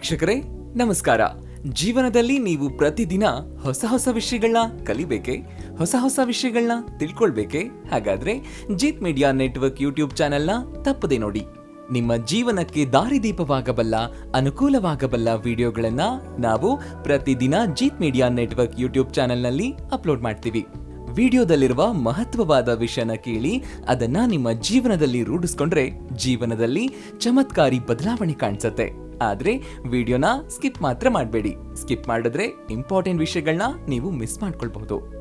ವೀಕ್ಷಕರೇ, ನಮಸ್ಕಾರ. ಜೀವನದಲ್ಲಿ ನೀವು ಪ್ರತಿದಿನ ಹೊಸ ಹೊಸ ವಿಷಯಗಳನ್ನ ಕಲಿಬೇಕೆ? ಹೊಸ ಹೊಸ ವಿಷಯಗಳನ್ನ ತಿಳ್ಕೊಳ್ಬೇಕೆ? ಹಾಗಾದ್ರೆ ಜೀತ್ ಮೀಡಿಯಾ ನೆಟ್ವರ್ಕ್ ಯೂಟ್ಯೂಬ್ ಚಾನೆಲ್ನ ತಪ್ಪದೆ ನೋಡಿ. ನಿಮ್ಮ ಜೀವನಕ್ಕೆ ದಾರಿದೀಪವಾಗಬಲ್ಲ, ಅನುಕೂಲವಾಗಬಲ್ಲ ವಿಡಿಯೋಗಳನ್ನ ನಾವು ಪ್ರತಿದಿನ ಜೀತ್ ಮೀಡಿಯಾ ನೆಟ್ವರ್ಕ್ ಯೂಟ್ಯೂಬ್ ಚಾನೆಲ್ನಲ್ಲಿ ಅಪ್ಲೋಡ್ ಮಾಡ್ತೀವಿ. ವಿಡಿಯೋದಲ್ಲಿರುವ ಮಹತ್ವವಾದ ವಿಷಯನ ಕೇಳಿ ಅದನ್ನ ನಿಮ್ಮ ಜೀವನದಲ್ಲಿ ರೂಢಿಸ್ಕೊಂಡ್ರೆ ಜೀವನದಲ್ಲಿ ಚಮತ್ಕಾರಿ ಬದಲಾವಣೆ ಕಾಣಿಸುತ್ತೆ. ಆದ್ರೆ ವಿಡಿಯೋನ ಸ್ಕಿಪ್ ಮಾತ್ರ ಮಾಡಬೇಡಿ. ಸ್ಕಿಪ್ ಮಾಡಿದ್ರೆ ಇಂಪಾರ್ಟೆಂಟ್ ವಿಷಯಗಳನ್ನ ನೀವು ಮಿಸ್ ಮಾಡ್ಕೊಳ್ಬಹುದು.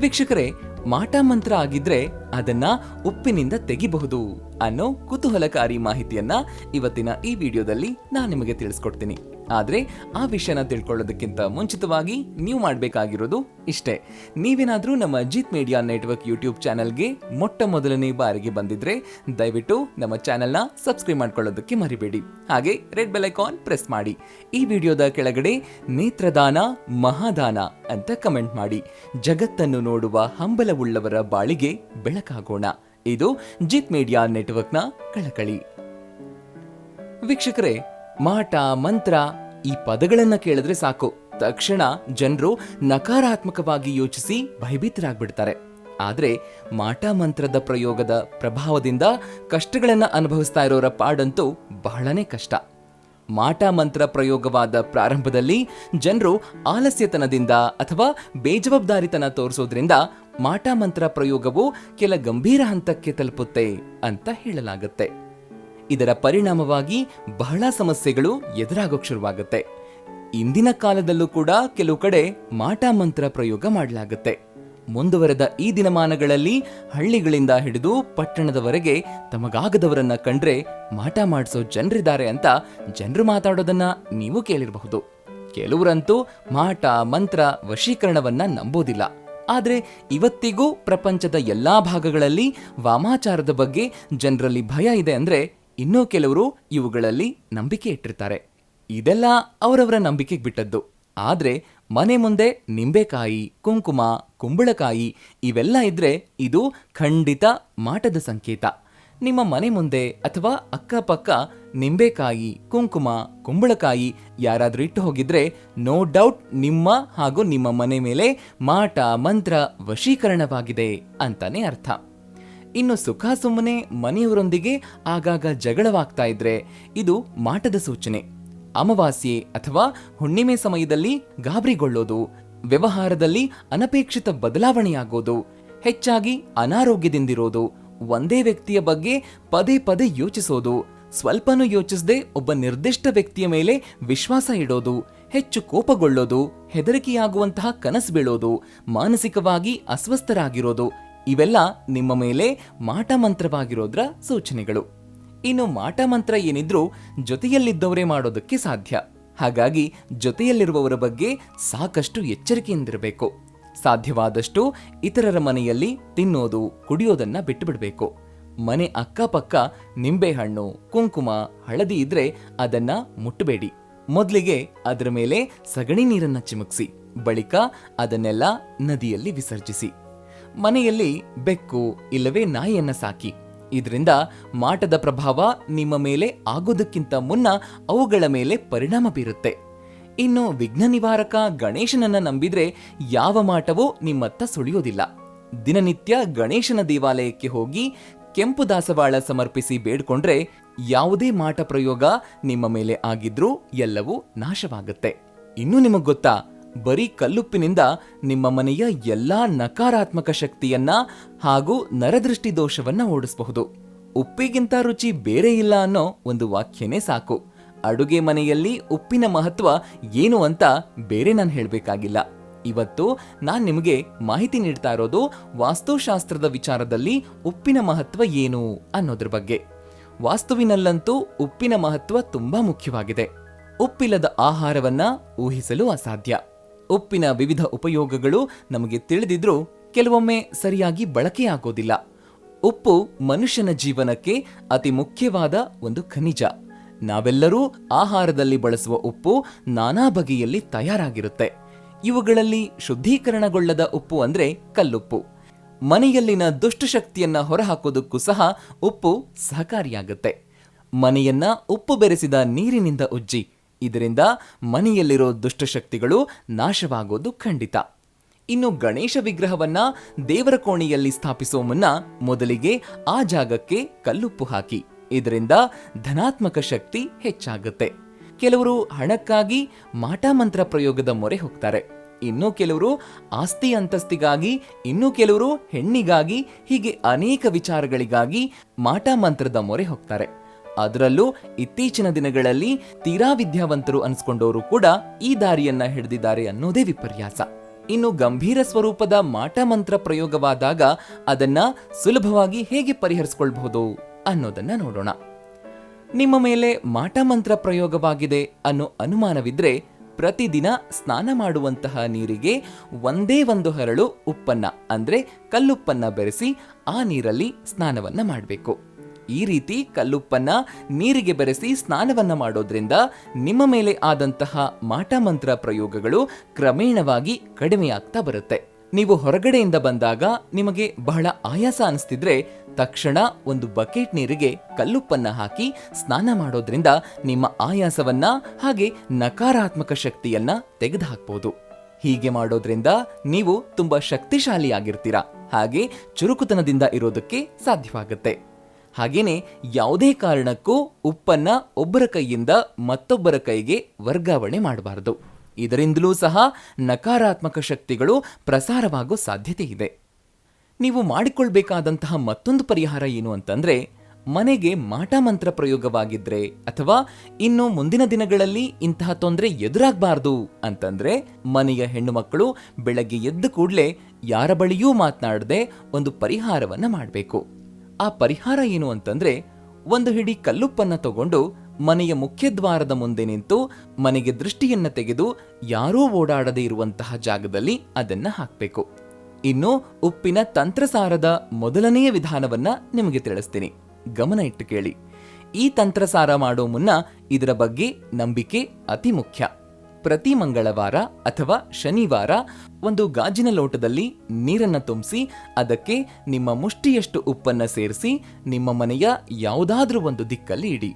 ವೀಕ್ಷಕರೇ, ಮಾಟ ಮಂತ್ರ ಆಗಿದ್ರೆ ಅದನ್ನ ಉಪ್ಪಿನಿಂದ ತೆಗಿಬಹುದು ಅನ್ನೋ ಕುತೂಹಲಕಾರಿ ಮಾಹಿತಿಯನ್ನ ಇವತ್ತಿನ ಈ ವಿಡಿಯೋದಲ್ಲಿ ನಾನು ನಿಮಗೆ ತಿಳಿಸ್ಕೊಡ್ತೀನಿ. ಆದ್ರೆ ಆ ವಿಷಯನ ತಿಳ್ಕೊಳ್ಳೋದಕ್ಕಿಂತ ಮುಂಚಿತವಾಗಿ ನೀವು ಮಾಡಬೇಕಾಗಿರೋದು ಇಷ್ಟೇ. ನೀವೇನಾದರೂ ನಮ್ಮ ಜಿತ್ ಮೀಡಿಯಾ ನೆಟ್ವರ್ಕ್ ಯೂಟ್ಯೂಬ್ ಚಾನಲ್ಗೆ ಮೊಟ್ಟ ಮೊದಲನೇ ಬಾರಿಗೆ ಬಂದಿದ್ರೆ ದಯವಿಟ್ಟು ನಮ್ಮ ಚಾನಲ್ನ ಸಬ್ಸ್ಕ್ರೈಬ್ ಮಾಡ್ಕೊಳ್ಳೋದಕ್ಕೆ ಮರಿಬೇಡಿ. ಹಾಗೆ ರೆಡ್ ಬೆಲ್ ಐಕಾನ್ ಪ್ರೆಸ್ ಮಾಡಿ. ಈ ವಿಡಿಯೋದ ಕೆಳಗಡೆ ನೇತ್ರದಾನ, ಮಹಾದಾನ ಅಂತ ಕಮೆಂಟ್ ಮಾಡಿ. ಜಗತ್ತನ್ನು ನೋಡುವ ಹಂಬಲವುಳ್ಳವರ ಬಾಳಿಗೆ ಬೆಳಕಾಗೋಣ. ಇದು ಜಿತ್ ಮೀಡಿಯಾ ನೆಟ್ವರ್ಕ್ನ ಕಳಕಳಿ. ವೀಕ್ಷಕರೇ ಮಾಟ, ಮಂತ್ರ ಈ ಪದಗಳನ್ನ ಕೇಳಿದ್ರೆ ಸಾಕು. ತಕ್ಷಣ ಜನರು ನಕಾರಾತ್ಮಕವಾಗಿ ಯೋಚಿಸಿ ಭಯಭೀತರಾಗ್ಬಿಡ್ತಾರೆ. ಆದ್ರೆ ಮಾಟ, ಮಂತ್ರದ ಪ್ರಯೋಗದ ಪ್ರಭಾವದಿಂದ ಕಷ್ಟಗಳನ್ನ ಅನುಭವಿಸ್ತಾ ಇರೋರ ಪಾಡಂತೂ ಬಹಳನೇ ಕಷ್ಟ. ಮಾಟ, ಮಂತ್ರ ಪ್ರಯೋಗವಾದ ಪ್ರಾರಂಭದಲ್ಲಿ ಜನರು ಆಲಸ್ಯತನದಿಂದ ಅಥವಾ ಬೇಜವಾಬ್ದಾರಿತನ ತೋರಿಸೋದ್ರಿಂದ ಮಾಟ, ಮಂತ್ರ ಪ್ರಯೋಗವು ಕೆಲ ಗಂಭೀರ ಹಂತಕ್ಕೆ ತಲುಪುತ್ತೆ ಅಂತ ಹೇಳಲಾಗುತ್ತೆ. ಇದರ ಪರಿಣಾಮವಾಗಿ ಬಹಳ ಸಮಸ್ಯೆಗಳು ಎದುರಾಗೋಕ್ ಶುರುವಾಗುತ್ತೆ. ಇಂದಿನ ಕಾಲದಲ್ಲೂ ಕೂಡ ಕೆಲವು ಕಡೆ ಮಾಟ ಮಂತ್ರ ಪ್ರಯೋಗ ಮಾಡಲಾಗುತ್ತೆ. ಮುಂದುವರೆದ ಈ ದಿನಮಾನಗಳಲ್ಲಿ ಹಳ್ಳಿಗಳಿಂದ ಹಿಡಿದು ಪಟ್ಟಣದವರೆಗೆ ತಮಗಾಗದವರನ್ನ ಕಂಡ್ರೆ ಮಾಟ ಮಾಡಿಸೋ ಜನರಿದ್ದಾರೆ ಅಂತ ಜನರು ಮಾತಾಡೋದನ್ನ ನೀವು ಕೇಳಿರಬಹುದು. ಕೆಲವರಂತೂ ಮಾಟ, ಮಂತ್ರ ವಶೀಕರಣವನ್ನ ನಂಬೋದಿಲ್ಲ. ಆದ್ರೆ ಇವತ್ತಿಗೂ ಪ್ರಪಂಚದ ಎಲ್ಲಾ ಭಾಗಗಳಲ್ಲಿ ವಾಮಾಚಾರದ ಬಗ್ಗೆ ಜನರಲ್ಲಿ ಭಯ ಇದೆ ಅಂದ್ರೆ ಇನ್ನೂ ಕೆಲವರು ಇವುಗಳಲ್ಲಿ ನಂಬಿಕೆ ಇಟ್ಟಿರ್ತಾರೆ. ಇದೆಲ್ಲ ಅವರವರ ನಂಬಿಕೆಗೆ ಬಿಟ್ಟದ್ದು. ಆದರೆ ಮನೆ ಮುಂದೆ ನಿಂಬೆಕಾಯಿ, ಕುಂಕುಮ, ಕುಂಬಳಕಾಯಿ ಇವೆಲ್ಲ ಇದ್ರೆ ಇದು ಖಂಡಿತ ಮಾಟದ ಸಂಕೇತ. ನಿಮ್ಮ ಮನೆ ಮುಂದೆ ಅಥವಾ ಅಕ್ಕಪಕ್ಕ ನಿಂಬೆಕಾಯಿ, ಕುಂಕುಮ, ಕುಂಬಳಕಾಯಿ ಯಾರಾದರೂ ಇಟ್ಟು ಹೋಗಿದ್ರೆ ನೋ ಡೌಟ್ ನಿಮ್ಮ ಹಾಗೂ ನಿಮ್ಮ ಮನೆ ಮೇಲೆ ಮಾಟ, ಮಂತ್ರ ವಶೀಕರಣವಾಗಿದೆ ಅಂತಾನೆ ಅರ್ಥ. ಇನ್ನು ಸುಖ ಸುಮ್ಮನೆ ಮನೆಯವರೊಂದಿಗೆ ಆಗಾಗ ಜಗಳವಾಗ್ತಾ ಇದ್ರೆ ಇದು ಮಾಟದ ಸೂಚನೆ. ಅಮಾವಾಸ್ಯೆ ಅಥವಾ ಹುಣ್ಣಿಮೆ ಸಮಯದಲ್ಲಿ ಗಾಬರಿಗೊಳ್ಳೋದು, ವ್ಯವಹಾರದಲ್ಲಿ ಅನಪೇಕ್ಷಿತ ಬದಲಾವಣೆಯಾಗೋದು, ಹೆಚ್ಚಾಗಿ ಅನಾರೋಗ್ಯದಿಂದಿರೋದು, ಒಂದೇ ವ್ಯಕ್ತಿಯ ಬಗ್ಗೆ ಪದೇ ಪದೇ ಯೋಚಿಸೋದು, ಸ್ವಲ್ಪನೂ ಯೋಚಿಸದೆ ಒಬ್ಬ ನಿರ್ದಿಷ್ಟ ವ್ಯಕ್ತಿಯ ಮೇಲೆ ವಿಶ್ವಾಸ ಇಡೋದು, ಹೆಚ್ಚು ಕೋಪಗೊಳ್ಳೋದು, ಹೆದರಿಕೆಯಾಗುವಂತಹ ಕನಸು ಬೀಳೋದು, ಮಾನಸಿಕವಾಗಿ ಅಸ್ವಸ್ಥರಾಗಿರೋದು ಇವೆಲ್ಲ ನಿಮ್ಮ ಮೇಲೆ ಮಾಟಮಂತ್ರವಾಗಿರೋದ್ರ ಸೂಚನೆಗಳು. ಇನ್ನು ಮಾಟಮಂತ್ರ ಏನಿದ್ರೂ ಜೊತೆಯಲ್ಲಿದ್ದವರೇ ಮಾಡೋದಕ್ಕೆ ಸಾಧ್ಯ. ಹಾಗಾಗಿ ಜೊತೆಯಲ್ಲಿರುವವರ ಬಗ್ಗೆ ಸಾಕಷ್ಟು ಎಚ್ಚರಿಕೆಯಿಂದಿರಬೇಕು. ಸಾಧ್ಯವಾದಷ್ಟು ಇತರರ ಮನೆಯಲ್ಲಿ ತಿನ್ನೋದು, ಕುಡಿಯೋದನ್ನ ಬಿಟ್ಟುಬಿಡಬೇಕು. ಮನೆ ಅಕ್ಕಪಕ್ಕ ನಿಂಬೆಹಣ್ಣು, ಕುಂಕುಮ, ಹಳದಿ ಇದ್ರೆ ಅದನ್ನ ಮುಟ್ಟಬೇಡಿ. ಮೊದಲಿಗೆ ಅದರ ಮೇಲೆ ಸಗಣಿ ನೀರನ್ನ ಚಿಮುಕ್ಸಿ. ಬಳಿಕ ಅದನ್ನೆಲ್ಲ ನದಿಯಲ್ಲಿ ವಿಸರ್ಜಿಸಿ. ಮನೆಯಲ್ಲಿ ಬೆಕ್ಕು ಇಲ್ಲವೇ ನಾಯಿಯನ್ನ ಸಾಕಿ. ಇದರಿಂದ ಮಾಟದ ಪ್ರಭಾವ ನಿಮ್ಮ ಮೇಲೆ ಆಗೋದಕ್ಕಿಂತ ಮುನ್ನ ಅವುಗಳ ಮೇಲೆ ಪರಿಣಾಮ ಬೀರುತ್ತೆ. ಇನ್ನು ವಿಘ್ನ ನಿವಾರಕ ಗಣೇಶನನ್ನ ನಂಬಿದ್ರೆ ಯಾವ ಮಾಟವೂ ನಿಮ್ಮತ್ತ ಸುಳಿಯೋದಿಲ್ಲ. ದಿನನಿತ್ಯ ಗಣೇಶನ ದೇವಾಲಯಕ್ಕೆ ಹೋಗಿ ಕೆಂಪು ದಾಸವಾಳ ಸಮರ್ಪಿಸಿ ಬೇಡ್ಕೊಂಡ್ರೆ ಯಾವುದೇ ಮಾಟ ಪ್ರಯೋಗ ನಿಮ್ಮ ಮೇಲೆ ಆಗಿದ್ರೂ ಎಲ್ಲವೂ ನಾಶವಾಗುತ್ತೆ. ಇನ್ನು ನಿಮಗೆ ಗೊತ್ತಾ? ಬರೀ ಕಲ್ಲುಪ್ಪಿನಿಂದ ನಿಮ್ಮ ಮನೆಯ ಎಲ್ಲಾ ನಕಾರಾತ್ಮಕ ಶಕ್ತಿಯನ್ನ ಹಾಗೂ ನರದೃಷ್ಟಿ ದೋಷವನ್ನ ಓಡಿಸಬಹುದು. ಉಪ್ಪಿಗಿಂತ ರುಚಿ ಬೇರೆ ಇಲ್ಲ ಅನ್ನೋ ಒಂದು ವಾಕ್ಯನೇ ಸಾಕು. ಅಡುಗೆ ಮನೆಯಲ್ಲಿ ಉಪ್ಪಿನ ಮಹತ್ವ ಏನು ಅಂತ ಬೇರೆ ನಾನು ಹೇಳಬೇಕಾಗಿಲ್ಲ. ಇವತ್ತು ನಾನು ನಿಮಗೆ ಮಾಹಿತಿ ನೀಡ್ತಾ ಇರೋದು ವಾಸ್ತುಶಾಸ್ತ್ರದ ವಿಚಾರದಲ್ಲಿ ಉಪ್ಪಿನ ಮಹತ್ವ ಏನು ಅನ್ನೋದ್ರ ಬಗ್ಗೆ. ವಾಸ್ತುವಿನಲ್ಲಂತೂ ಉಪ್ಪಿನ ಮಹತ್ವ ತುಂಬಾ ಮುಖ್ಯವಾಗಿದೆ. ಉಪ್ಪಿಲ್ಲದ ಆಹಾರವನ್ನ ಊಹಿಸಲು ಅಸಾಧ್ಯ. ಉಪ್ಪಿನ ವಿವಿಧ ಉಪಯೋಗಗಳು ನಮಗೆ ತಿಳಿದಿದ್ರೂ ಕೆಲವೊಮ್ಮೆ ಸರಿಯಾಗಿ ಬಳಕೆಯಾಗೋದಿಲ್ಲ. ಉಪ್ಪು ಮನುಷ್ಯನ ಜೀವನಕ್ಕೆ ಅತಿ ಮುಖ್ಯವಾದ ಒಂದು ಖನಿಜ. ನಾವೆಲ್ಲರೂ ಆಹಾರದಲ್ಲಿ ಬಳಸುವ ಉಪ್ಪು ನಾನಾ ಬಗೆಯಲ್ಲಿ ತಯಾರಾಗಿರುತ್ತೆ. ಇವುಗಳಲ್ಲಿ ಶುದ್ಧೀಕರಣಗೊಳ್ಳದ ಉಪ್ಪು ಅಂದ್ರೆ ಕಲ್ಲುಪ್ಪು. ಮನೆಯಲ್ಲಿನ ದುಷ್ಟಶಕ್ತಿಯನ್ನ ಹೊರಹಾಕೋದಕ್ಕೂ ಸಹ ಉಪ್ಪು ಸಹಕಾರಿಯಾಗುತ್ತೆ. ಮನೆಯನ್ನ ಉಪ್ಪು ಬೆರೆಸಿದ ನೀರಿನಿಂದ ಉಜ್ಜಿ ಇದರಿಂದ ಮನೆಯಲ್ಲಿರೋ ದುಷ್ಟಶಕ್ತಿಗಳು ನಾಶವಾಗೋದು ಖಂಡಿತ. ಇನ್ನು ಗಣೇಶ ವಿಗ್ರಹವನ್ನ ದೇವರ ಕೋಣೆಯಲ್ಲಿ ಸ್ಥಾಪಿಸೋ ಮುನ್ನ ಮೊದಲಿಗೆ ಆ ಜಾಗಕ್ಕೆ ಕಲ್ಲುಪ್ಪು ಹಾಕಿ. ಇದರಿಂದ ಧನಾತ್ಮಕ ಶಕ್ತಿ ಹೆಚ್ಚಾಗುತ್ತೆ. ಕೆಲವರು ಹಣಕ್ಕಾಗಿ ಮಾಟಾಮಂತ್ರ ಪ್ರಯೋಗದ ಮೊರೆ ಹೋಗ್ತಾರೆ. ಇನ್ನು ಕೆಲವರು ಆಸ್ತಿ ಅಂತಸ್ತಿಗಾಗಿ, ಇನ್ನು ಕೆಲವರು ಹೆಣ್ಣಿಗಾಗಿ ಹೀಗೆ ಅನೇಕ ವಿಚಾರಗಳಿಗಾಗಿ ಮಾಟಾಮಂತ್ರದ ಮೊರೆ ಹೋಗ್ತಾರೆ. ಅದರಲ್ಲೂ ಇತ್ತೀಚಿನ ದಿನಗಳಲ್ಲಿ ತೀರಾ ವಿದ್ಯಾವಂತರು ಅನ್ಸ್ಕೊಂಡವರು ಕೂಡ ಈ ದಾರಿಯನ್ನ ಹಿಡಿದಿದ್ದಾರೆ ಅನ್ನೋದೇ ವಿಪರ್ಯಾಸ. ಇನ್ನು ಗಂಭೀರ ಸ್ವರೂಪದ ಮಾಟಮಂತ್ರ ಪ್ರಯೋಗವಾದಾಗ ಅದನ್ನ ಸುಲಭವಾಗಿ ಹೇಗೆ ಪರಿಹರಿಸಿಕೊಳ್ಬಹುದು ಅನ್ನೋದನ್ನ ನೋಡೋಣ. ನಿಮ್ಮ ಮೇಲೆ ಮಾಟಮಂತ್ರ ಪ್ರಯೋಗವಾಗಿದೆ ಅನ್ನೋ ಅನುಮಾನವಿದ್ರೆ ಪ್ರತಿದಿನ ಸ್ನಾನ ಮಾಡುವಂತಹ ನೀರಿಗೆ ಒಂದೇ ಒಂದು ಹರಳು ಉಪ್ಪನ್ನ, ಅಂದ್ರೆ ಕಲ್ಲುಪ್ಪನ್ನ ಬೆರೆಸಿ ಆ ನೀರಲ್ಲಿ ಸ್ನಾನವನ್ನ ಮಾಡಬೇಕು. ಈ ರೀತಿ ಕಲ್ಲುಪ್ಪನ್ನ ನೀರಿಗೆ ಬೆರೆಸಿ ಸ್ನಾನವನ್ನ ಮಾಡೋದ್ರಿಂದ ನಿಮ್ಮ ಮೇಲೆ ಆದಂತಹ ಮಾಟಮಂತ್ರ ಪ್ರಯೋಗಗಳು ಕ್ರಮೇಣವಾಗಿ ಕಡಿಮೆಯಾಗ್ತಾ ಬರುತ್ತೆ. ನೀವು ಹೊರಗಡೆಯಿಂದ ಬಂದಾಗ ನಿಮಗೆ ಬಹಳ ಆಯಾಸ ಅನಿಸ್ತಿದ್ರೆ ತಕ್ಷಣ ಒಂದು ಬಕೆಟ್ ನೀರಿಗೆ ಕಲ್ಲುಪ್ಪನ್ನ ಹಾಕಿ ಸ್ನಾನ ಮಾಡೋದ್ರಿಂದ ನಿಮ್ಮ ಆಯಾಸವನ್ನ ಹಾಗೆ ನಕಾರಾತ್ಮಕ ಶಕ್ತಿಯನ್ನ ತೆಗೆದುಹಾಕ್ಬೋದು. ಹೀಗೆ ಮಾಡೋದ್ರಿಂದ ನೀವು ತುಂಬಾ ಶಕ್ತಿಶಾಲಿಯಾಗಿರ್ತೀರಾ. ಹಾಗೆ ಚುರುಕುತನದಿಂದ ಇರೋದಕ್ಕೆ ಸಾಧ್ಯವಾಗುತ್ತೆ. ಹಾಗೇನೆ ಯಾವುದೇ ಕಾರಣಕ್ಕೂ ಉಪ್ಪನ್ನ ಒಬ್ಬರ ಕೈಯಿಂದ ಮತ್ತೊಬ್ಬರ ಕೈಗೆ ವರ್ಗಾವಣೆ ಮಾಡಬಾರದು. ಇದರಿಂದಲೂ ಸಹ ನಕಾರಾತ್ಮಕ ಶಕ್ತಿಗಳು ಪ್ರಸಾರವಾಗೋ ಸಾಧ್ಯತೆ ಇದೆ. ನೀವು ಮಾಡಿಕೊಳ್ಬೇಕಾದಂತಹ ಮತ್ತೊಂದು ಪರಿಹಾರ ಏನು ಅಂತಂದ್ರೆ, ಮನೆಗೆ ಮಾಟಮಂತ್ರ ಪ್ರಯೋಗವಾಗಿದ್ರೆ ಅಥವಾ ಇನ್ನು ಮುಂದಿನ ದಿನಗಳಲ್ಲಿ ಇಂತಹ ತೊಂದರೆ ಎದುರಾಗಬಾರ್ದು ಅಂತಂದ್ರೆ, ಮನೆಯ ಹೆಣ್ಣುಮಕ್ಕಳು ಬೆಳಗ್ಗೆ ಎದ್ದ ಕೂಡಲೇ ಯಾರ ಬಳಿಯೂ ಮಾತನಾಡದೆ ಒಂದು ಪರಿಹಾರವನ್ನ ಮಾಡಬೇಕು. ಆ ಪರಿಹಾರ ಏನು ಅಂತಂದ್ರೆ ಒಂದು ಹಿಡಿ ಕಲ್ಲುಪ್ಪನ್ನ ತಗೊಂಡು ಮನೆಯ ಮುಖ್ಯದ್ವಾರದ ಮುಂದೆ ನಿಂತು ಮನೆಗೆ ದೃಷ್ಟಿಯನ್ನ ತೆಗೆದು ಯಾರೂ ಓಡಾಡದೇ ಇರುವಂತಹ ಜಾಗದಲ್ಲಿ ಅದನ್ನ ಹಾಕಬೇಕು. ಇನ್ನು ಉಪ್ಪಿನ ತಂತ್ರಸಾರದ ಮೊದಲನೆಯ ವಿಧಾನವನ್ನ ನಿಮಗೆ ತಿಳಿಸ್ತೀನಿ. ಗಮನ ಇಟ್ಟು ಕೇಳಿ. ಈ ತಂತ್ರಸಾರ ಮಾಡೋ ಮುನ್ನ ಇದರ ಬಗ್ಗೆ ನಂಬಿಕೆ ಅತಿ ಮುಖ್ಯ. ಪ್ರತಿ ಮಂಗಳವಾರ ಅಥವಾ ಶನಿವಾರ ಒಂದು ಗಾಜಿನ ಲೋಟದಲ್ಲಿ ನೀರನ್ನು ತುಂಬಿಸಿ, ಅದಕ್ಕೆ ನಿಮ್ಮ ಮುಷ್ಟಿಯಷ್ಟು ಉಪ್ಪನ್ನು ಸೇರಿಸಿ, ನಿಮ್ಮ ಮನೆಯ ಯಾವುದಾದ್ರೂ ಒಂದು ದಿಕ್ಕಲ್ಲಿ ಇಡಿ.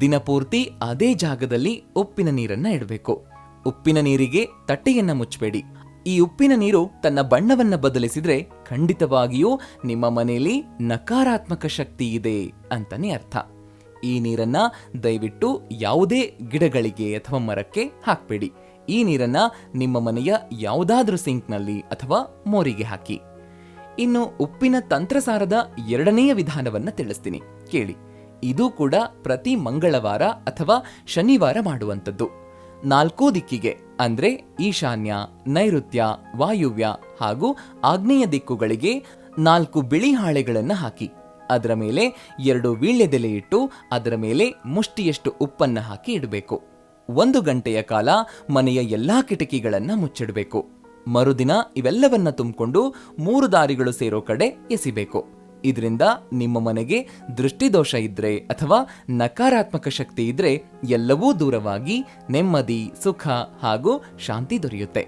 ದಿನಪೂರ್ತಿ ಅದೇ ಜಾಗದಲ್ಲಿ ಉಪ್ಪಿನ ನೀರನ್ನ ಇಡಬೇಕು. ಉಪ್ಪಿನ ನೀರಿಗೆ ತಟ್ಟೆಯನ್ನ ಮುಚ್ಚಬೇಡಿ. ಈ ಉಪ್ಪಿನ ನೀರು ತನ್ನ ಬಣ್ಣವನ್ನ ಬದಲಿಸಿದ್ರೆ ಖಂಡಿತವಾಗಿಯೂ ನಿಮ್ಮ ಮನೆಯಲ್ಲಿ ನಕಾರಾತ್ಮಕ ಶಕ್ತಿ ಇದೆ ಅಂತಾನೆ ಅರ್ಥ. ಈ ನೀರನ್ನ ದಯವಿಟ್ಟು ಯಾವುದೇ ಗಿಡಗಳಿಗೆ ಅಥವಾ ಮರಕ್ಕೆ ಹಾಕಬೇಡಿ. ಈ ನೀರನ್ನ ನಿಮ್ಮ ಮನೆಯ ಯಾವುದಾದ್ರೂ ಸಿಂಕ್ನಲ್ಲಿ ಅಥವಾ ಮೋರಿಗೆ ಹಾಕಿ. ಇನ್ನು ಉಪ್ಪಿನ ತಂತ್ರಸಾರದ ಎರಡನೆಯ ವಿಧಾನವನ್ನ ತಿಳಿಸ್ತೀನಿ. ಕೇಳಿ. ಇದು ಕೂಡ ಪ್ರತಿ ಮಂಗಳವಾರ ಅಥವಾ ಶನಿವಾರ ಮಾಡುವಂಥದ್ದು. ನಾಲ್ಕೂ ದಿಕ್ಕಿಗೆ, ಅಂದ್ರೆ ಈಶಾನ್ಯ, ನೈಋತ್ಯ, ವಾಯುವ್ಯ ಹಾಗೂ ಆಗ್ನೇಯ ದಿಕ್ಕುಗಳಿಗೆ ನಾಲ್ಕು ಬಿಳಿ ಹಾಳೆಗಳನ್ನು ಹಾಕಿ. ಅದರ ಮೇಲೆ ಎರಡು ವೀಳ್ಯದೆಲೆ ಇಟ್ಟು ಅದರ ಮೇಲೆ ಮುಷ್ಟಿಯಷ್ಟು ಉಪ್ಪನ್ನ ಹಾಕಿ ಇಡಬೇಕು. ಒಂದು ಗಂಟೆಯ ಕಾಲ ಮನೆಯ ಎಲ್ಲಾ ಕಿಟಕಿಗಳನ್ನು ಮುಚ್ಚಿಡಬೇಕು. ಮರುದಿನ ಇವೆಲ್ಲವನ್ನ ತುಂಬಿಕೊಂಡು ಮೂರು ದಾರಿಗಳು ಸೇರೋ ಕಡೆ ಎಸಿಬೇಕು. ಇದರಿಂದ ನಿಮ್ಮ ಮನೆಗೆ ದೃಷ್ಟಿದೋಷ ಇದ್ರೆ ಅಥವಾ ನಕಾರಾತ್ಮಕ ಶಕ್ತಿ ಇದ್ರೆ ಎಲ್ಲವೂ ದೂರವಾಗಿ ನೆಮ್ಮದಿ, ಸುಖ ಹಾಗೂ ಶಾಂತಿ ದೊರೆಯುತ್ತೆ.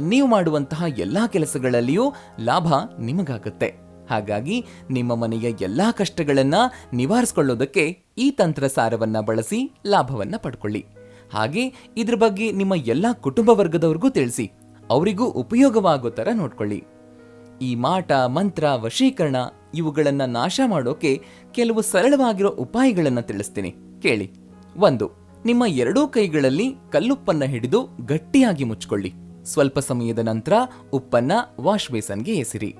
ನೀವು ಮಾಡುವಂತಹ ಎಲ್ಲಾ ಕೆಲಸಗಳಲ್ಲಿಯೂ ಲಾಭ ನಿಮಗಾಗುತ್ತೆ. ಹಾಗಾಗಿ ನಿಮ್ಮ ಮನೆಯ ಎಲ್ಲಾ ಕಷ್ಟಗಳನ್ನು ನಿವಾರಿಸ್ಕೊಳ್ಳೋದಕ್ಕೆ ಈ ತಂತ್ರಸಾರವನ್ನ ಬಳಸಿ ಲಾಭವನ್ನ ಪಡ್ಕೊಳ್ಳಿ. ಹಾಗೆ ಇದ್ರ ಬಗ್ಗೆ ನಿಮ್ಮ ಎಲ್ಲಾ ಕುಟುಂಬ ವರ್ಗದವ್ರಿಗೂ ತಿಳಿಸಿ, ಅವರಿಗೂ ಉಪಯೋಗವಾಗೋ ಥರ ನೋಡ್ಕೊಳ್ಳಿ. ಈ ಮಾಟ, ಮಂತ್ರ, ವಶೀಕರಣ ಇವುಗಳನ್ನ ನಾಶ ಮಾಡೋಕೆ ಕೆಲವು ಸರಳವಾಗಿರೋ ಉಪಾಯಗಳನ್ನ ತಿಳಿಸ್ತೀನಿ. ಕೇಳಿ. ಒಂದು, ನಿಮ್ಮ ಎರಡೂ ಕೈಗಳಲ್ಲಿ ಕಲ್ಲುಪ್ಪನ್ನ ಹಿಡಿದು ಗಟ್ಟಿಯಾಗಿ ಮುಚ್ಕೊಳ್ಳಿ. ಸ್ವಲ್ಪ ಸಮಯದ ನಂತರ ಉಪ್ಪನ್ನ ವಾಶ್ ಬೇಸನ್ಗೆ ಎಸಿರಿ.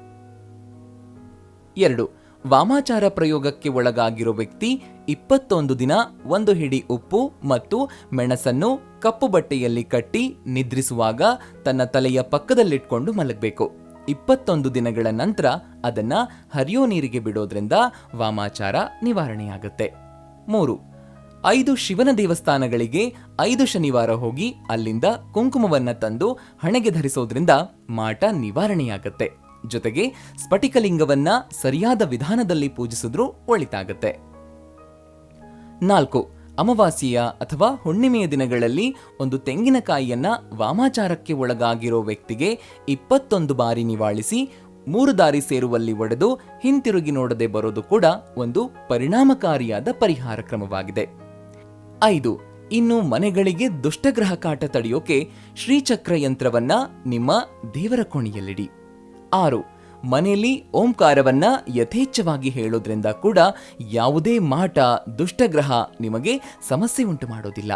ಎರಡು. ವಾಮಾಚಾರ ಪ್ರಯೋಗಕ್ಕೆ ಒಳಗಾಗಿರೋ ವ್ಯಕ್ತಿ ಇಪ್ಪತ್ತೊಂದು ದಿನ ಒಂದು ಹಿಡಿ ಉಪ್ಪು ಮತ್ತು ಮೆಣಸನ್ನು ಕಪ್ಪು ಬಟ್ಟೆಯಲ್ಲಿ ಕಟ್ಟಿ ನಿದ್ರಿಸುವಾಗ ತನ್ನ ತಲೆಯ ಪಕ್ಕದಲ್ಲಿಟ್ಕೊಂಡು ಮಲಗಬೇಕು. ಇಪ್ಪತ್ತೊಂದು ದಿನಗಳ ನಂತರ ಅದನ್ನು ಹರಿಯೋ ನೀರಿಗೆ ಬಿಡೋದ್ರಿಂದ ವಾಮಾಚಾರ ನಿವಾರಣೆಯಾಗುತ್ತೆ. ಮೂರು. ಐದು ಶಿವನ ದೇವಸ್ಥಾನಗಳಿಗೆ ಐದು ಶನಿವಾರ ಹೋಗಿ ಅಲ್ಲಿಂದ ಕುಂಕುಮವನ್ನು ತಂದು ಹಣೆಗೆ ಧರಿಸೋದ್ರಿಂದ ಮಾಟ ನಿವಾರಣೆಯಾಗತ್ತೆ. ಜೊತೆಗೆ ಸ್ಫಟಿಕಲಿಂಗವನ್ನ ಸರಿಯಾದ ವಿಧಾನದಲ್ಲಿ ಪೂಜಿಸಿದ್ರೂ ಒಳಿತಾಗತ್ತೆ. ನಾಲ್ಕು, ಅಮಾವಾಸ್ಯೆಯ ಅಥವಾ ಹುಣ್ಣಿಮೆಯ ದಿನಗಳಲ್ಲಿ ಒಂದು ತೆಂಗಿನಕಾಯಿಯನ್ನ ವಾಮಾಚಾರಕ್ಕೆ ಒಳಗಾಗಿರೋ ವ್ಯಕ್ತಿಗೆ ಇಪ್ಪತ್ತೊಂದು ಬಾರಿ ನಿವಾಳಿಸಿ, ಮೂರು ದಾರಿ ಸೇರುವಲ್ಲಿ ಒಡೆದು ಹಿಂತಿರುಗಿ ನೋಡದೆ ಬರೋದು ಕೂಡ ಒಂದು ಪರಿಣಾಮಕಾರಿಯಾದ ಪರಿಹಾರ ಕ್ರಮವಾಗಿದೆ. ಐದು, ಇನ್ನು ಮನೆಗಳಿಗೆ ದುಷ್ಟಗ್ರಹ ಕಾಟ ತಡೆಯೋಕೆ ಶ್ರೀಚಕ್ರ ಯಂತ್ರವನ್ನ ನಿಮ್ಮ ದೇವರ ಕೋಣೆಯಲ್ಲಿಡಿ. ಆರು. ಮನೆಯಲ್ಲಿ ಓಂಕಾರವನ್ನ ಯಥೇಚ್ಛವಾಗಿ ಹೇಳೋದ್ರಿಂದ ಕೂಡ ಯಾವುದೇ ಮಾಟ, ದುಷ್ಟಗ್ರಹ ನಿಮಗೆ ಸಮಸ್ಯೆ ಉಂಟು ಮಾಡೋದಿಲ್ಲ.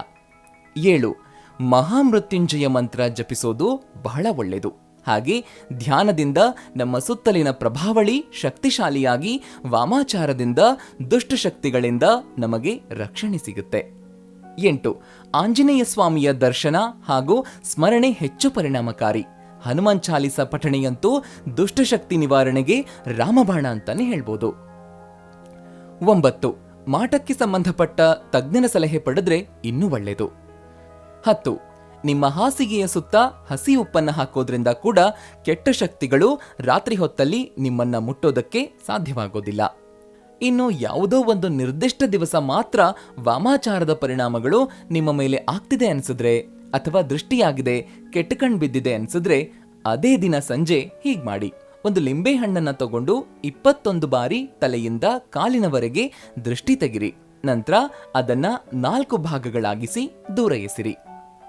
ಏಳು. ಮಹಾಮೃತ್ಯುಂಜಯ ಮಂತ್ರ ಜಪಿಸೋದು ಬಹಳ ಒಳ್ಳೆಯದು ಹಾಗೆ ಧ್ಯಾನದಿಂದ ನಮ್ಮ ಸುತ್ತಲಿನ ಪ್ರಭಾವಳಿ ಶಕ್ತಿಶಾಲಿಯಾಗಿ ವಾಮಾಚಾರದಿಂದ ದುಷ್ಟಶಕ್ತಿಗಳಿಂದ ನಮಗೆ ರಕ್ಷಣೆ ಸಿಗುತ್ತೆ. ಎಂಟು. ಆಂಜನೇಯ ಸ್ವಾಮಿಯ ದರ್ಶನ ಹಾಗೂ ಸ್ಮರಣೆ ಹೆಚ್ಚು ಪರಿಣಾಮಕಾರಿ. ಹನುಮಾನ್ ಚಾಲಿಸ ಪಠಣೆಯಂತೂ ದುಷ್ಟಶಕ್ತಿ ನಿವಾರಣೆಗೆ ರಾಮಬಾಣ ಅಂತಾನೆ ಹೇಳ್ಬೋದು. ಒಂಬತ್ತು, ಮಾಟಕ್ಕೆ ಸಂಬಂಧಪಟ್ಟ ತಜ್ಞನ ಸಲಹೆ ಪಡೆದ್ರೆ ಇನ್ನೂ ಒಳ್ಳೆಯದು. ಹತ್ತು, ನಿಮ್ಮ ಹಾಸಿಗೆಯ ಸುತ್ತ ಹಸಿ ಉಪ್ಪನ್ನು ಹಾಕೋದ್ರಿಂದ ಕೂಡ ಕೆಟ್ಟ ಶಕ್ತಿಗಳು ರಾತ್ರಿ ಹೊತ್ತಲ್ಲಿ ನಿಮ್ಮನ್ನ ಮುಟ್ಟೋದಕ್ಕೆ ಸಾಧ್ಯವಾಗೋದಿಲ್ಲ. ಇನ್ನು ಯಾವುದೋ ಒಂದು ನಿರ್ದಿಷ್ಟ ದಿವಸ ಮಾತ್ರ ವಾಮಾಚಾರದ ಪರಿಣಾಮಗಳು ನಿಮ್ಮ ಮೇಲೆ ಆಗ್ತಿದೆ ಅನ್ಸಿದ್ರೆ ಅಥವಾ ದೃಷ್ಟಿಯಾಗಿದೆ, ಕೆಟ್ಟ ಕಣ್ ಬಿದ್ದಿದೆ ಅನ್ಸಿದ್ರೆ ಅದೇ ದಿನ ಸಂಜೆ ಹೀಗ್ ಮಾಡಿ. ಒಂದು ಲಿಂಬೆ ಹಣ್ಣನ್ನ ತಗೊಂಡು ಇಪ್ಪತ್ತೊಂದು ಬಾರಿ ತಲೆಯಿಂದ ಕಾಲಿನವರೆಗೆ ದೃಷ್ಟಿ ತೆಗಿರಿ. ನಂತರ ಅದನ್ನ ನಾಲ್ಕು ಭಾಗಗಳಾಗಿಸಿ ದೂರ ಎಸಿರಿ.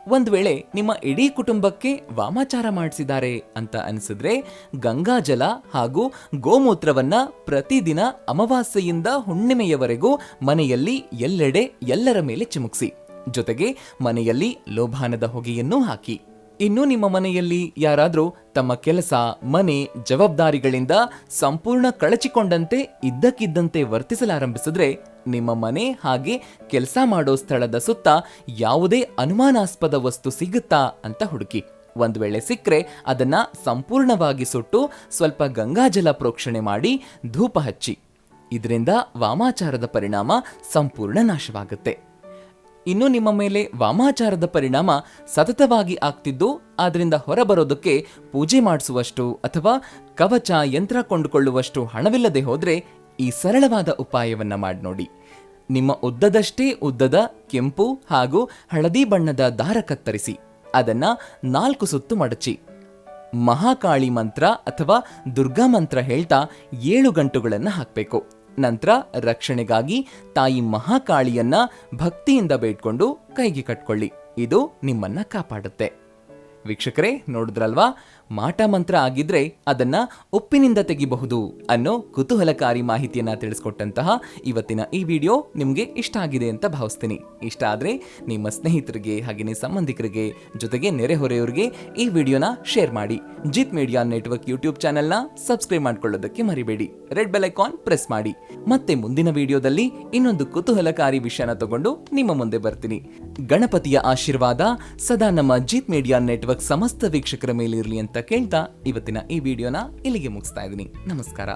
ಒಂದ್ ವೇಳೆ ನಿಮ್ಮ ಇಡೀ ಕುಟುಂಬಕ್ಕೆ ವಾಮಾಚಾರ ಮಾಡಿಸಿದ್ದಾರೆ ಅಂತ ಅನಿಸಿದ್ರೆ ಗಂಗಾಜಲ ಹಾಗೂ ಗೋಮೂತ್ರವನ್ನ ಪ್ರತಿದಿನ ಅಮಾವಾಸ್ಯೆಯಿಂದ ಹುಣ್ಣಿಮೆಯವರೆಗೂ ಮನೆಯಲ್ಲಿ ಎಲ್ಲೆಡೆ ಎಲ್ಲರ ಮೇಲೆ ಚಿಮುಕ್ಸಿ. ಜೊತೆಗೆ ಮನೆಯಲ್ಲಿ ಲೋಭಾನದ ಹೊಗೆಯನ್ನೂ ಹಾಕಿ. ಇನ್ನು ನಿಮ್ಮ ಮನೆಯಲ್ಲಿ ಯಾರಾದರೂ ತಮ್ಮ ಕೆಲಸ, ಮನೆ ಜವಾಬ್ದಾರಿಗಳಿಂದ ಸಂಪೂರ್ಣ ಕಳಚಿಕೊಂಡಂತೆ ಇದ್ದಕ್ಕಿದ್ದಂತೆ ವರ್ತಿಸಲಾರಂಭಿಸಿದ್ರೆ ನಿಮ್ಮ ಮನೆ ಹಾಗೆ ಕೆಲಸ ಮಾಡೋ ಸ್ಥಳದ ಸುತ್ತ ಯಾವುದೇ ಅನುಮಾನಾಸ್ಪದ ವಸ್ತು ಸಿಗುತ್ತಾ ಅಂತ ಹುಡುಕಿ. ಒಂದು ವೇಳೆ ಸಿಕ್ಕರೆ ಅದನ್ನ ಸಂಪೂರ್ಣವಾಗಿ ಸುಟ್ಟು ಸ್ವಲ್ಪ ಗಂಗಾಜಲ ಪ್ರೋಕ್ಷಣೆ ಮಾಡಿ ಧೂಪ ಹಚ್ಚಿ. ಇದರಿಂದ ವಾಮಾಚಾರದ ಪರಿಣಾಮ ಸಂಪೂರ್ಣ ನಾಶವಾಗುತ್ತೆ. ಇನ್ನು ನಿಮ್ಮ ಮೇಲೆ ವಾಮಾಚಾರದ ಪರಿಣಾಮ ಸತತವಾಗಿ ಆಗ್ತಿದ್ದು ಅದರಿಂದ ಹೊರಬರೋದಕ್ಕೆ ಪೂಜೆ ಮಾಡಿಸುವಷ್ಟು ಅಥವಾ ಕವಚ, ಯಂತ್ರ ಕೊಂಡುಕೊಳ್ಳುವಷ್ಟು ಹಣವಿಲ್ಲದೆ ಹೋದರೆ ಈ ಸರಳವಾದ ಉಪಾಯವನ್ನ ಮಾಡಿ ನೋಡಿ. ನಿಮ್ಮ ಉದ್ದದಷ್ಟೇ ಉದ್ದದ ಕೆಂಪು ಹಾಗೂ ಹಳದಿ ಬಣ್ಣದ ದಾರ ಕತ್ತರಿಸಿ. ಅದನ್ನ ನಾಲ್ಕು ಸುತ್ತು ಮಡಚಿ. ಮಹಾಕಾಳಿ ಮಂತ್ರ ಅಥವಾ ದುರ್ಗಾ ಮಂತ್ರ ಹೇಳ್ತಾ ಏಳು ಗಂಟುಗಳನ್ನು ಹಾಕಬೇಕು. ನಂತರ ರಕ್ಷಣೆಗಾಗಿ ತಾಯಿ ಮಹಾಕಾಳಿಯನ್ನ ಭಕ್ತಿಯಿಂದ ಬೇಡ್ಕೊಂಡು ಕೈಗೆ ಕಟ್ಕೊಳ್ಳಿ. ಇದು ನಿಮ್ಮನ್ನ ಕಾಪಾಡುತ್ತೆ. ವೀಕ್ಷಕರೇ ನೋಡಿದ್ರಲ್ವಾ? ಮಾಟ ಮಂತ್ರ ಆಗಿದ್ರೆ ಅದನ್ನ ಉಪ್ಪಿನಿಂದ ತೆಗಿಬಹುದು ಅನ್ನೋ ಕುತೂಹಲಕಾರಿ ಮಾಹಿತಿಯನ್ನ ತಿಳಿಸ್ಕೊಟ್ಟಂತಹ ಇವತ್ತಿನ ಈ ವಿಡಿಯೋ ನಿಮಗೆ ಇಷ್ಟ ಆಗಿದೆ ಅಂತ ಭಾವಿಸ್ತೀನಿ. ಇಷ್ಟ ಆದ್ರೆ ನಿಮ್ಮ ಸ್ನೇಹಿತರಿಗೆ ಹಾಗೆಯೇ ಸಂಬಂಧಿಕರಿಗೆ ಜೊತೆಗೆ ನೆರೆಹೊರೆಯವರಿಗೆ ಈ ವಿಡಿಯೋನ ಶೇರ್ ಮಾಡಿ. ಜಿತ್ ಮೀಡಿಯಾ ನೆಟ್ವರ್ಕ್ ಯೂಟ್ಯೂಬ್ ಚಾನೆಲ್ನ ಸಬ್ಸ್ಕ್ರೈಬ್ ಮಾಡ್ಕೊಳ್ಳೋದಕ್ಕೆ ಮರಿಬೇಡಿ. ರೆಡ್ ಬೆಲ್ ಪ್ರೆಸ್ ಮಾಡಿ. ಮತ್ತೆ ಮುಂದಿನ ವಿಡಿಯೋದಲ್ಲಿ ಇನ್ನೊಂದು ಕುತೂಹಲಕಾರಿ ವಿಷಯನ ತಗೊಂಡು ನಿಮ್ಮ ಮುಂದೆ ಬರ್ತೀನಿ. ಗಣಪತಿಯ ಆಶೀರ್ವಾದ ಸದಾ ನಮ್ಮ ಜಿತ್ ಮೀಡಿಯಾ ನೆಟ್ವರ್ಕ್ ಸಮಸ್ತ ವೀಕ್ಷಕರ ಮೇಲಿರಲಿ ಕೇಳ್ತಾ ಇವತ್ತಿನ ಈ ವಿಡಿಯೋನ ಇಲ್ಲಿಗೆ ಮುಗಿಸ್ತಾ ಇದ್ದೀನಿ. ನಮಸ್ಕಾರ.